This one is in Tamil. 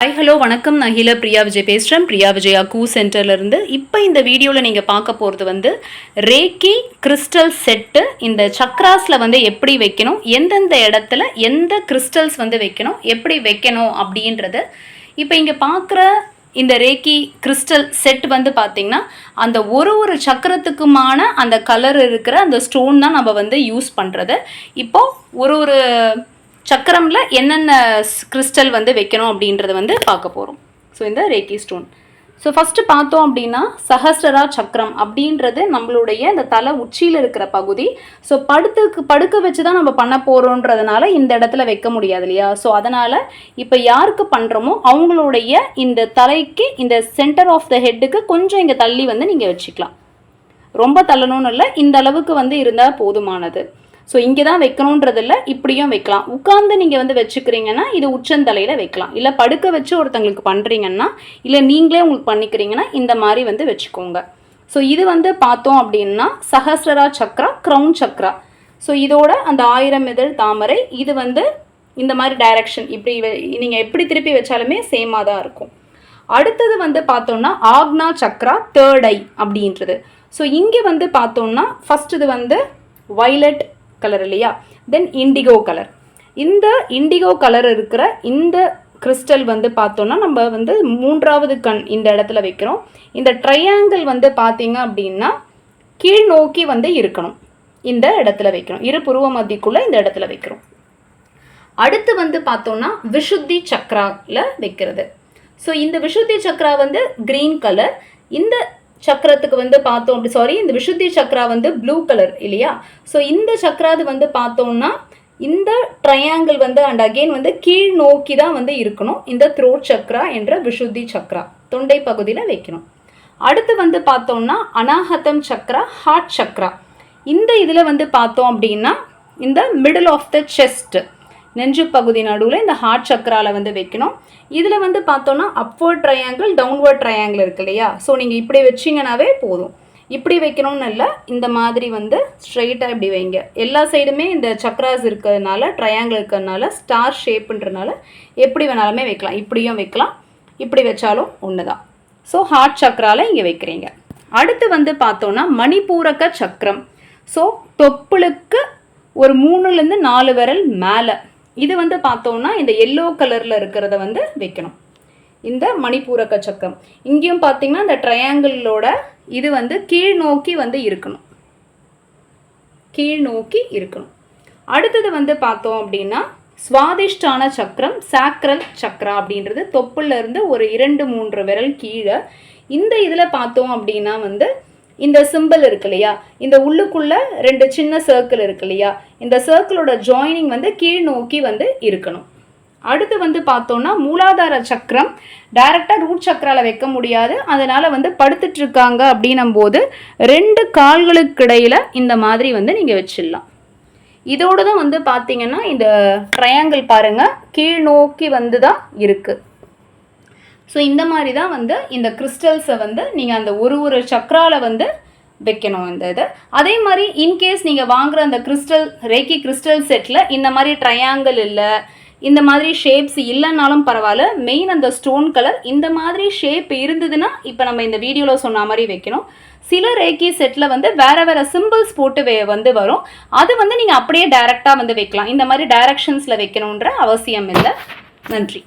ஹாய் ஹலோ வணக்கம். நான் ஹீலா. பிரியா விஜய் பேசுகிறேன் பிரியா விஜயா கூ சென்டர்லேருந்து இப்போ இந்த வீடியோவில் நீங்கள் பார்க்க போகிறது வந்து ரேக்கி கிறிஸ்டல் செட்டு இந்த சக்ராஸில் வந்து எப்படி வைக்கணும்? எந்தெந்த இடத்துல எந்த கிறிஸ்டல்ஸ் வந்து வைக்கணும்? எப்படி வைக்கணும்? அப்படின்றது. இப்போ இங்கே பார்க்குற இந்த ரேக்கி கிறிஸ்டல் செட் வந்து பார்த்திங்கன்னா அந்த ஒரு ஒரு சக்கரத்துக்குமான அந்த கலர் இருக்கிற அந்த ஸ்டோன் தான் நம்ம வந்து யூஸ் பண்ணுறது இப்போது ஒரு ஒரு சக்கரமில் என்னென்ன கிறிஸ்டல் வந்து வைக்கணும் அப்படின்றத வந்து பார்க்க போகிறோம் ஸோ இந்த ரேக்கி ஸ்டோன் ஸோ ஃபஸ்ட்டு பார்த்தோம் அப்படின்னா சஹஸ்ரரா சக்கரம் அப்படின்றது நம்மளுடைய இந்த தலை உச்சியில் இருக்கிற பகுதி. ஸோ படுத்துக்கு படுக்க வச்சு தான் நம்ம பண்ண போகிறோன்றதுனால இந்த இடத்துல வைக்க முடியாது இல்லையா? ஸோ அதனால் இப்போ யாருக்கு பண்ணுறோமோ அவங்களுடைய இந்த தலைக்கு இந்த சென்டர் ஆஃப் த ஹெட்டுக்கு கொஞ்சம் இங்கே தள்ளி வந்து நீங்கள் வச்சுக்கலாம். ரொம்ப தள்ளணும்னு இல்லை இந்த அளவுக்கு வந்து இருந்தால் போதுமானது. ஸோ இங்கே தான் வைக்கணுன்றதில்ல இப்படியும் வைக்கலாம். உட்காந்து நீங்கள் வந்து வச்சுக்கிறீங்கன்னா இது உச்சந்தலையில் வைக்கலாம். இல்லை படுக்க வச்சு ஒருத்தங்களுக்கு பண்ணுறீங்கன்னா இல்லை நீங்களே உங்களுக்கு பண்ணிக்கிறீங்கன்னா இந்த மாதிரி வந்து வச்சுக்கோங்க. ஸோ இது வந்து பார்த்தோம் அப்படின்னா சஹஸ்ரரா சக்ரா க்ரௌன் சக்ரா. ஸோ இதோட அந்த ஆயிரம் இதழ் தாமரை இது வந்து இந்த மாதிரி டைரக்ஷன் இப்படி நீங்கள் எப்படி திருப்பி வச்சாலுமே சேமாக தான் இருக்கும். அடுத்தது வந்து பார்த்தோம்னா ஆக்னா சக்ரா தேர்ட் ஐ அப்படின்றது. ஸோ இங்கே வந்து பார்த்தோம்னா ஃபஸ்ட் இது வந்து வைலட் கலர் இல்லையா? தென் இண்டிகோ கலர் இந்த இண்டிகோ கலர் இருக்கிற இந்த கிறிஸ்டல் வந்து பார்த்தோன்னா நம்ம வந்து மூன்றாவது கண் இந்த இடத்துல வைக்கிறோம். இந்த ட்ரையாங்கிள் வந்து பார்த்தீங்க அப்படின்னா கீழ் நோக்கி வந்து இருக்கணும். இந்த இடத்துல வைக்கிறோம். இரு புருவ மத்திக்குள்ளே இந்த இடத்துல வைக்கிறோம். அடுத்து வந்து பார்த்தோம்னா விஷுத்தி சக்ராவில் வைக்கிறது. ஸோ இந்த விஷுத்தி சக்ரா வந்து க்ரீன் கலர் இந்த சக்கரத்துக்கு வந்து பார்த்தோம் அப்படி சாரி இந்த விஷுத்தி சக்ரா வந்து ப்ளூ கலர் இல்லையா? ஸோ இந்த சக்கராது வந்து பார்த்தோம்னா இந்த ட்ரையாங்கிள் வந்து அண்ட் அகெயின் வந்து கீழ் நோக்கி தான் வந்து இருக்கணும். இந்த த்ரோட் சக்ரா என்ற விஷுத்தி சக்ரா தொண்டை பகுதியில் வைக்கணும். அடுத்து வந்து பார்த்தோம்னா அனாஹதம் சக்ரா ஹார்ட் சக்ரா இந்த இதில் வந்து பார்த்தோம் அப்படின்னா இந்த மிடில் ஆஃப் த செஸ்ட்டு நெஞ்சு பகுதி நடுவில் இந்த ஹார்ட் சக்கராவில் வந்து வைக்கணும். இதில் வந்து பார்த்தோன்னா அப்வர்ட் ட்ரையாங்கிள் டவுன்வர்ட் ட்ரையாங்கிள் இருக்கு இல்லையா? ஸோ நீங்கள் இப்படி வச்சிங்கனாவே போதும். இப்படி வைக்கணும்னு இல்லை இந்த மாதிரி வந்து ஸ்ட்ரைட்டாக இப்படி வைங்க. எல்லா சைடுமே இந்த சக்ராஸ் இருக்கிறதுனால ட்ரையாங்கிள் இருக்கிறதுனால ஸ்டார் ஷேப்புன்றனால எப்படி வேணாலுமே வைக்கலாம். இப்படியும் வைக்கலாம். இப்படி வச்சாலும் ஒன்று தான் ஸோ ஹார்ட் சக்ராவில் இங்கே வைக்கிறீங்க. அடுத்து வந்து பார்த்தோன்னா மணிப்பூரக சக்கரம். ஸோ தொப்புளுக்கு ஒரு மூணுலேருந்து நாலு விரல் மேலே. இது வந்து பார்த்தோம்னா இந்த எல்லோ கலரில் இருக்கிறத வந்து வைக்கணும். இந்த மணிப்பூரக்க சக்கரம். இங்கேயும் பார்த்தீங்கன்னா இந்த ட்ரையாங்கிளோட இது வந்து கீழ் நோக்கி வந்து இருக்கணும். கீழ் நோக்கி இருக்கணும். அடுத்தது வந்து பார்த்தோம் அப்படின்னா சுவாதிஷ்டான சக்கரம் சாக்ரல் சக்ரா அப்படின்றது தொப்புலேருந்து ஒரு இரண்டு மூன்று விரல் கீழே. இந்த இதில் பார்த்தோம் அப்படின்னா வந்து இந்த சிம்பிள் இருக்கு இல்லையா? இந்த உள்ளுக்குள்ள ரெண்டு சின்ன சர்க்கிள் இருக்கு இல்லையா? இந்த சர்க்கிளோட ஜாயினிங் வந்து கீழ் நோக்கி வந்து இருக்கணும். அடுத்து வந்து பார்த்தோம்னா மூலாதார சக்கரம். டைரெக்டாக ரூட் சக்கரால வைக்க முடியாது. அதனால் வந்து படுத்துட்டு இருக்காங்க அப்படின்னும் போது ரெண்டு கால்களுக்கு இடையில இந்த மாதிரி வந்து நீங்கள் வச்சிடலாம். இதோடு தான் வந்து பார்த்தீங்கன்னா இந்த ட்ரையாங்கிள் பாருங்கள் கீழ் நோக்கி வந்து தான் இருக்குது ஸோ இந்த மாதிரி தான் வந்து இந்த கிறிஸ்டல்ஸை வந்து நீங்கள் அந்த ஒரு ஒரு சக்ராவில் வந்து வைக்கணும் இந்த இது. அதே மாதிரி இன்கேஸ் நீங்கள் வாங்குகிற அந்த கிறிஸ்டல் ரேக்கி கிறிஸ்டல் செட்டில் இந்த மாதிரி ட்ரையாங்கிள் இல்லை இந்த மாதிரி ஷேப்ஸ் இல்லைனாலும் பரவாயில்ல மெயின் அந்த ஸ்டோன் கலர் இந்த மாதிரி ஷேப் இருந்ததுன்னா இப்போ நம்ம இந்த வீடியோவில் சொன்ன மாதிரி வைக்கணும். சில ரேக்கி செட்டில் வந்து வேறு வேறு சிம்பிள்ஸ் போட்டு வே வந்து வரும். அது வந்து நீங்கள் அப்படியே டைரெக்டாக வந்து வைக்கலாம். இந்த மாதிரி டைரக்ஷன்ஸில் வைக்கணுன்ற அவசியம் இல்லை. நன்றி.